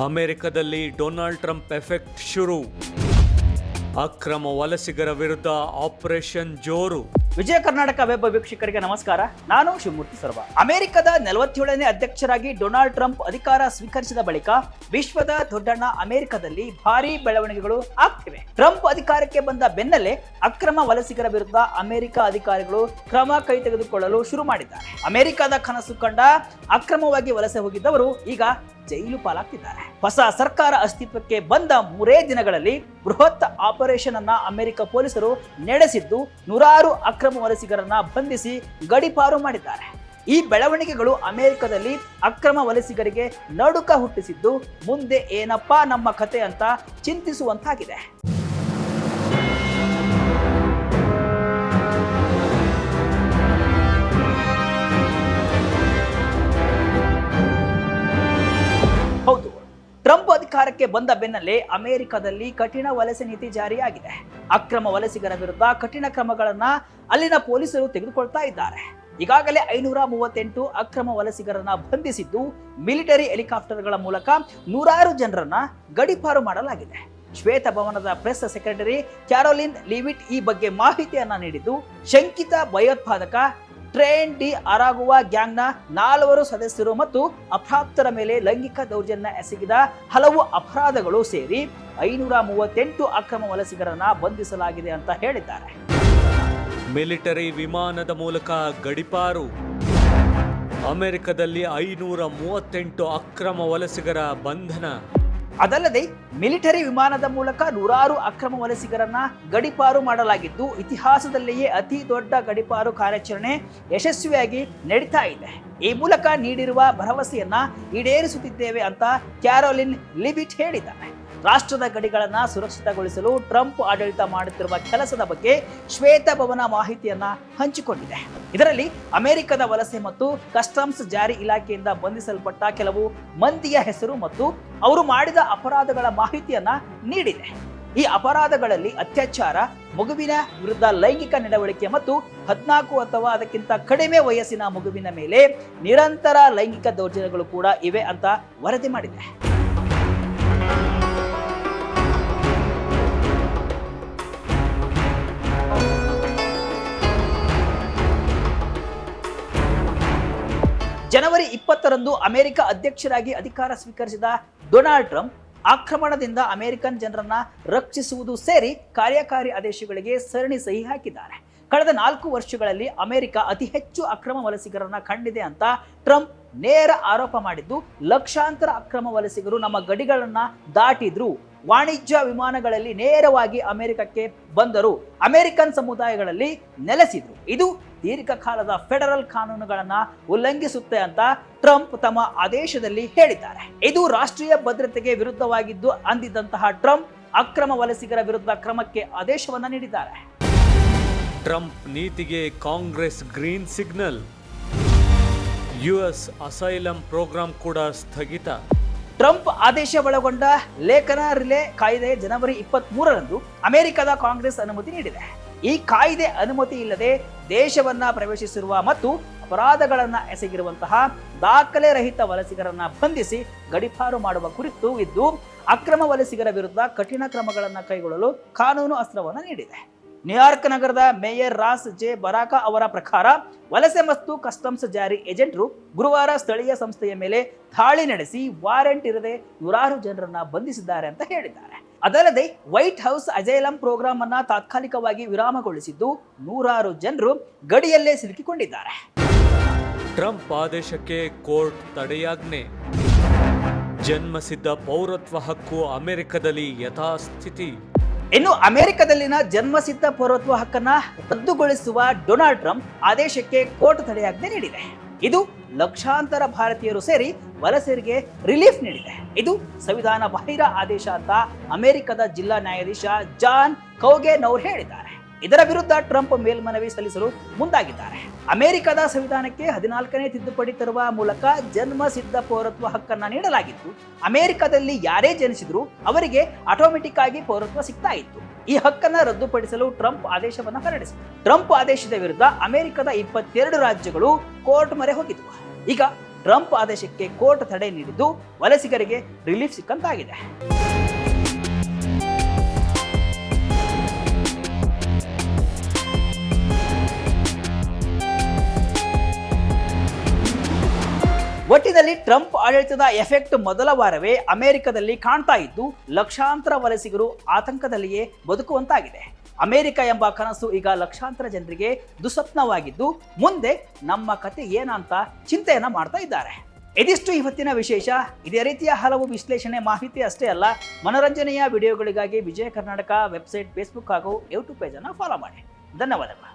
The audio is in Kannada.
ಅಮೆರಿಕದಲ್ಲಿ ಡೊನಾಲ್ಡ್ ಟ್ರಂಪ್ ಎಫೆಕ್ಟ್ ಶುರು. ಅಕ್ರಮ ವಲಸಿಗರ ವಿರುದ್ಧ ಆಪರೇಷನ್ ಜೋರು. ವಿಜಯ ಕರ್ನಾಟಕ ವೆಬ್ ವೀಕ್ಷಕರಿಗೆ ನಮಸ್ಕಾರ. ನಾನು ಶಿವಮೂರ್ತಿ ಸರ್ವ. ಅಮೆರಿಕದ ನಲವತ್ತೇಳನೇ ಅಧ್ಯಕ್ಷರಾಗಿ ಡೊನಾಲ್ಡ್ ಟ್ರಂಪ್ ಅಧಿಕಾರ ಸ್ವೀಕರಿಸಿದ ಬಳಿಕ ವಿಶ್ವದ ದೊಡ್ಡಣ್ಣ ಅಮೆರಿಕದಲ್ಲಿ ಭಾರೀ ಬೆಳವಣಿಗೆಗಳು ಆಗ್ತಿವೆ. ಟ್ರಂಪ್ ಅಧಿಕಾರಕ್ಕೆ ಬಂದ ಬೆನ್ನಲ್ಲೇ ಅಕ್ರಮ ವಲಸಿಗರ ವಿರುದ್ಧ ಅಮೆರಿಕ ಅಧಿಕಾರಿಗಳು ಕ್ರಮ ಕೈ ತೆಗೆದುಕೊಳ್ಳಲು ಶುರು ಮಾಡಿದ್ದಾರೆ. ಅಮೆರಿಕದ ಕನಸು ಕಂಡ ಅಕ್ರಮವಾಗಿ ವಲಸೆ ಹೋಗಿದ್ದವರು ಈಗ ಜೈಲು ಪಾಲಾಗ್ತಿದ್ದಾರೆ. ಹೊಸ ಸರ್ಕಾರ ಅಸ್ತಿತ್ವಕ್ಕೆ ಬಂದ ಮೂರೇ ದಿನಗಳಲ್ಲಿ ಬೃಹತ್ ಆಪರೇಷನ್ ಅನ್ನ ಅಮೆರಿಕ ಪೊಲೀಸರು ನಡೆಸಿದ್ದು ನೂರಾರು ಅಕ್ರಮ ವಲಸಿಗರನ್ನ ಬಂಧಿಸಿ ಗಡಿಪಾರು ಮಾಡಿದ್ದಾರೆ. ಈ ಬೆಳವಣಿಗೆಗಳು ಅಮೆರಿಕದಲ್ಲಿ ಅಕ್ರಮ ವಲಸಿಗರಿಗೆ ನಡುಕ ಹುಟ್ಟಿಸಿದ್ದು, ಮುಂದೆ ಏನಪ್ಪಾ ನಮ್ಮ ಕತೆ ಅಂತ ಚಿಂತಿಸುವಂತಾಗಿದೆ. ಅಧಿಕಾರಕ್ಕೆ ಬಂದ ಬೆನ್ನಲ್ಲೇ ಅಮೆರಿಕದಲ್ಲಿ ಕಠಿಣ ವಲಸೆ ನೀತಿ ಜಾರಿಯಾಗಿದೆ. ಅಕ್ರಮ ವಲಸಿಗರ ವಿರುದ್ಧ ಕಠಿಣ ಕ್ರಮಗಳನ್ನ ಅಲ್ಲಿನ ಪೊಲೀಸರು ತೆಗೆದುಕೊಳ್ತಾ ಇದ್ದಾರೆ. ಈಗಾಗಲೇ ಐನೂರ ಮೂವತ್ತೆಂಟು ಅಕ್ರಮ ವಲಸಿಗರನ್ನ ಬಂಧಿಸಿದ್ದು ಮಿಲಿಟರಿ ಹೆಲಿಕಾಪ್ಟರ್ಗಳ ಮೂಲಕ ನೂರಾರು ಜನರನ್ನ ಗಡಿಪಾರು ಮಾಡಲಾಗಿದೆ. ಶ್ವೇತಭವನದ ಪ್ರೆಸ್ ಸೆಕ್ರೆಟರಿ ಕ್ಯಾರೋಲಿನ್ ಲಿವಿಟ್ ಈ ಬಗ್ಗೆ ಮಾಹಿತಿಯನ್ನ ನೀಡಿದ್ದು, ಶಂಕಿತ ಭಯೋತ್ಪಾದಕ ಟ್ರೇನ್ ಡಿ ಅರಾಗುವ ಗ್ಯಾಂಗ್ನ ನಾಲ್ವರು ಸದಸ್ಯರು ಮತ್ತು ಅಪ್ರಾಪ್ತರ ಮೇಲೆ ಲೈಂಗಿಕ ದೌರ್ಜನ್ಯ ಎಸಗಿದ ಹಲವು ಅಪರಾಧಗಳು ಸೇರಿ ಐನೂರ ಮೂವತ್ತೆಂಟು ಅಕ್ರಮ ವಲಸಿಗರನ್ನ ಬಂಧಿಸಲಾಗಿದೆ ಅಂತ ಹೇಳಿದ್ದಾರೆ. ಮಿಲಿಟರಿ ವಿಮಾನದ ಮೂಲಕ ಗಡಿಪಾರು. ಅಮೆರಿಕದಲ್ಲಿ ಐನೂರ ಮೂವತ್ತೆಂಟು ಅಕ್ರಮ ವಲಸಿಗರ ಬಂಧನ. ಅದಲ್ಲದೆ ಮಿಲಿಟರಿ ವಿಮಾನದ ಮೂಲಕ ನೂರಾರು ಅಕ್ರಮ ವಲಸಿಗರನ್ನ ಗಡಿಪಾರು ಮಾಡಲಾಗಿದ್ದು, ಇತಿಹಾಸದಲ್ಲಿಯೇ ಅತಿ ದೊಡ್ಡ ಗಡಿಪಾರು ಕಾರ್ಯಾಚರಣೆ ಯಶಸ್ವಿಯಾಗಿ ನಡೀತಾ ಇದೆ. ಈ ಮೂಲಕ ನೀಡಿರುವ ಭರವಸೆಯನ್ನ ಈಡೇರಿಸುತ್ತಿದ್ದೇವೆ ಅಂತ ಕ್ಯಾರೋಲಿನ್ ಲಿಬಿಟ್ ಹೇಳಿದ್ದಾರೆ ರಾಷ್ಟ್ರದ ಗಡಿಗಳನ್ನು ಸುರಕ್ಷಿತಗೊಳಿಸಲು ಟ್ರಂಪ್ ಆಡಳಿತ ಮಾಡುತ್ತಿರುವ ಕೆಲಸದ ಬಗ್ಗೆ ಶ್ವೇತಭವನ ಮಾಹಿತಿಯನ್ನ ಹಂಚಿಕೊಂಡಿದೆ. ಇದರಲ್ಲಿ ಅಮೆರಿಕದ ವಲಸೆ ಮತ್ತು ಕಸ್ಟಮ್ಸ್ ಜಾರಿ ಇಲಾಖೆಯಿಂದ ಬಂಧಿಸಲ್ಪಟ್ಟ ಕೆಲವು ಮಂದಿಯ ಹೆಸರು ಮತ್ತು ಅವರು ಮಾಡಿದ ಅಪರಾಧಗಳ ಮಾಹಿತಿಯನ್ನ ನೀಡಿದೆ. ಈ ಅಪರಾಧಗಳಲ್ಲಿ ಅತ್ಯಾಚಾರ, ಮಗುವಿನ ವಿರುದ್ಧ ಲೈಂಗಿಕ ನಡವಳಿಕೆ ಮತ್ತು ಹದಿನಾಲ್ಕು ಅಥವಾ ಅದಕ್ಕಿಂತ ಕಡಿಮೆ ವಯಸ್ಸಿನ ಮಗುವಿನ ಮೇಲೆ ನಿರಂತರ ಲೈಂಗಿಕ ದೌರ್ಜನ್ಯಗಳು ಕೂಡ ಇವೆ ಅಂತ ವರದಿ ಮಾಡಿದೆ. ಜನವರಿ ಇಪ್ಪತ್ತರಂದು ಅಮೆರಿಕ ಅಧ್ಯಕ್ಷರಾಗಿ ಅಧಿಕಾರ ಸ್ವೀಕರಿಸಿದ ಡೊನಾಲ್ಡ್ ಟ್ರಂಪ್ ಆಕ್ರಮಣದಿಂದ ಅಮೆರಿಕನ್ ಜನರನ್ನ ರಕ್ಷಿಸುವುದು ಸೇರಿ ಕಾರ್ಯಕಾರಿ ಆದೇಶಗಳಿಗೆ ಸರಣಿ ಸಹಿ ಹಾಕಿದ್ದಾರೆ. ಕಳೆದ ನಾಲ್ಕು ವರ್ಷಗಳಲ್ಲಿ ಅಮೆರಿಕ ಅತಿ ಹೆಚ್ಚು ಅಕ್ರಮ ವಲಸಿಗರನ್ನ ಕಂಡಿದೆ ಅಂತ ಟ್ರಂಪ್ ನೇರ ಆರೋಪ ಮಾಡಿದ್ದು, ಲಕ್ಷಾಂತರ ಅಕ್ರಮ ವಲಸಿಗರು ನಮ್ಮ ಗಡಿಗಳನ್ನ ದಾಟಿದ್ರು. ವಾಣಿಜ್ಯ ವಿಮಾನಗಳಲ್ಲಿ ನೇರವಾಗಿ ಅಮೆರಿಕಕ್ಕೆ ಬಂದರು. ಅಮೆರಿಕನ್ ಸಮುದಾಯಗಳಲ್ಲಿ ನೆಲೆಸಿದರು. ಇದು ದೀರ್ಘಕಾಲದ ಫೆಡರಲ್ ಕಾನೂನುಗಳನ್ನು ಉಲ್ಲಂಘಿಸುತ್ತೆ ಅಂತ ಟ್ರಂಪ್ ತಮ್ಮ ಆದೇಶದಲ್ಲಿ ಹೇಳಿದ್ದಾರೆ. ಇದು ರಾಷ್ಟ್ರೀಯ ಭದ್ರತೆಗೆ ವಿರುದ್ಧವಾಗಿದ್ದು ಅಂದಿದ್ದಂತಹ ಟ್ರಂಪ್ ಅಕ್ರಮ ವಲಸಿಗರ ವಿರುದ್ಧ ಕ್ರಮಕ್ಕೆ ಆದೇಶವನ್ನ ನೀಡಿದ್ದಾರೆ. ಟ್ರಂಪ್ ನೀತಿಗೆ Congress green signal. US asylum program ಕೂಡ ಸ್ಥಗಿತ. ಟ್ರಂಪ್ ಆದೇಶ ಒಳಗೊಂಡ ಲೇಖನ ರಿಲೆ ಕಾಯ್ದೆ ಜನವರಿ ಇಪ್ಪತ್ತ್ ಮೂರರಂದು ಅಮೆರಿಕದ ಕಾಂಗ್ರೆಸ್ ಅನುಮತಿ ನೀಡಿದೆ. ಈ ಕಾಯ್ದೆ ಅನುಮತಿ ಇಲ್ಲದೆ ದೇಶವನ್ನ ಪ್ರವೇಶಿಸಿರುವ ಮತ್ತು ಅಪರಾಧಗಳನ್ನು ಎಸಗಿರುವಂತಹ ದಾಖಲೆ ರಹಿತ ವಲಸಿಗರನ್ನ ಬಂಧಿಸಿ ಗಡಿಪಾರು ಮಾಡುವ ಕುರಿತು ಇದ್ದು, ಅಕ್ರಮ ವಲಸಿಗರ ವಿರುದ್ಧ ಕಠಿಣ ಕ್ರಮಗಳನ್ನು ಕೈಗೊಳ್ಳಲು ಕಾನೂನು ಅಸ್ತ್ರವನ್ನು ನೀಡಿದೆ. ನ್ಯೂಯಾರ್ಕ್ ನಗರದ ಮೇಯರ್ ರಾಸ್ ಜೆ ಬರಾಕ ಅವರ ಪ್ರಕಾರ ವಲಸೆ ಮತ್ತು ಕಸ್ಟಮ್ಸ್ ಜಾರಿ ಏಜೆಂಟರು ಗುರುವಾರ ಸ್ಥಳೀಯ ಸಂಸ್ಥೆಯ ಮೇಲೆ ದಾಳಿ ನಡೆಸಿ ವಾರೆಂಟ್ ಇರದೆ ನೂರಾರು ಜನರನ್ನ ಬಂಧಿಸಿದ್ದಾರೆ ಅಂತ ಹೇಳಿದ್ದಾರೆ. ಅದಲ್ಲದೆ ವೈಟ್ ಹೌಸ್ ಅಜೈಲಂ ಪ್ರೋಗ್ರಾಂ ಅನ್ನ ತಾತ್ಕಾಲಿಕವಾಗಿ ವಿರಾಮಗೊಳಿಸಿದ್ದು ನೂರಾರು ಜನರು ಗಡಿಯಲ್ಲೇ ಸಿಲುಕಿಕೊಂಡಿದ್ದಾರೆ. ಟ್ರಂಪ್ ಆದೇಶಕ್ಕೆ ಕೋರ್ಟ್ ತಡೆಯಾಜ್ಞೆ. ಜನ್ಮಸಿದ್ಧ ಪೌರತ್ವ ಹಕ್ಕು ಅಮೆರಿಕದಲ್ಲಿ ಯಥಾಸ್ಥಿತಿ. ಇನ್ನು ಅಮೆರಿಕದಲ್ಲಿನ ಜನ್ಮಸಿದ್ಧ ಪೌರತ್ವ ಹಕ್ಕನ್ನ ರದ್ದುಗೊಳಿಸುವ ಡೊನಾಲ್ಡ್ ಟ್ರಂಪ್ ಆದೇಶಕ್ಕೆ ಕೋರ್ಟ್ ತಡೆಯಾಜ್ಞೆ ನೀಡಿದೆ. ಇದು ಲಕ್ಷಾಂತರ ಭಾರತೀಯರು ಸೇರಿ ವಲಸೆಯರಿಗೆ ರಿಲೀಫ್ ನೀಡಿದೆ. ಇದು ಸಂವಿಧಾನ ಬಾಹಿರ ಆದೇಶ ಅಂತ ಅಮೆರಿಕದ ಜಿಲ್ಲಾ ನ್ಯಾಯಾಧೀಶ ಜಾನ್ ಕೌಗೆನೌರ್ ಹೇಳಿದ್ದಾರೆ. ಇದರ ವಿರುದ್ಧ ಟ್ರಂಪ್ ಮೇಲ್ಮನವಿ ಸಲ್ಲಿಸಲು ಮುಂದಾಗಿದ್ದಾರೆ. ಅಮೆರಿಕದ ಸಂವಿಧಾನಕ್ಕೆ ಹದಿನಾಲ್ಕನೇ ತಿದ್ದುಪಡಿ ತರುವ ಮೂಲಕ ಜನ್ಮ ಸಿದ್ಧ ಪೌರತ್ವ ಹಕ್ಕನ್ನ ನೀಡಲಾಗಿತ್ತು. ಅಮೆರಿಕದಲ್ಲಿ ಯಾರೇ ಜನಿಸಿದ್ರು ಅವರಿಗೆ ಆಟೋಮೆಟಿಕ್ ಆಗಿ ಪೌರತ್ವ ಸಿಗ್ತಾ ಇತ್ತು. ಈ ಹಕ್ಕನ್ನ ರದ್ದುಪಡಿಸಲು ಟ್ರಂಪ್ ಆದೇಶವನ್ನು ಹೊರಡಿಸಿತು ಟ್ರಂಪ್ ಆದೇಶದ ವಿರುದ್ಧ ಅಮೆರಿಕದ ಇಪ್ಪತ್ತೆರಡು ರಾಜ್ಯಗಳು ಕೋರ್ಟ್ ಮೊರೆ ಹೋಗಿದ್ವು. ಈಗ ಟ್ರಂಪ್ ಆದೇಶಕ್ಕೆ ಕೋರ್ಟ್ ತಡೆ ನೀಡಿದ್ದು ವಲಸಿಗರಿಗೆ ರಿಲೀಫ್ ಸಿಕ್ಕಂತಾಗಿದೆ. ಒಟ್ಟಿನಲ್ಲಿ ಟ್ರಂಪ್ ಆಡಳಿತದ ಎಫೆಕ್ಟ್ ಮೊದಲ ವಾರವೇ ಅಮೆರಿಕದಲ್ಲಿ ಕಾಣ್ತಾ ಇದ್ದು, ಲಕ್ಷಾಂತರ ವಲಸಿಗರು ಆತಂಕದಲ್ಲಿಯೇ ಬದುಕುವಂತಾಗಿದೆ. ಅಮೆರಿಕ ಎಂಬ ಕನಸು ಈಗ ಲಕ್ಷಾಂತರ ಜನರಿಗೆ ದುಸ್ವಪ್ನವಾಗಿದ್ದು, ಮುಂದೆ ನಮ್ಮ ಕತೆ ಏನಂತ ಚಿಂತೆಯನ್ನ ಮಾಡ್ತಾ ಇದ್ದಾರೆ. ಇದಿಷ್ಟು ಇವತ್ತಿನ ವಿಶೇಷ. ಇದೇ ರೀತಿಯ ಹಲವು ವಿಶ್ಲೇಷಣೆ ಮಾಹಿತಿ ಅಷ್ಟೇ ಅಲ್ಲ, ಮನೋರಂಜನೆಯ ವಿಡಿಯೋಗಳಿಗಾಗಿ ವಿಜಯ ಕರ್ನಾಟಕ ವೆಬ್ಸೈಟ್, ಫೇಸ್ಬುಕ್ ಹಾಗೂ ಯೂಟ್ಯೂಬ್ ಪೇಜನ್ನು ಫಾಲೋ ಮಾಡಿ. ಧನ್ಯವಾದಗಳು.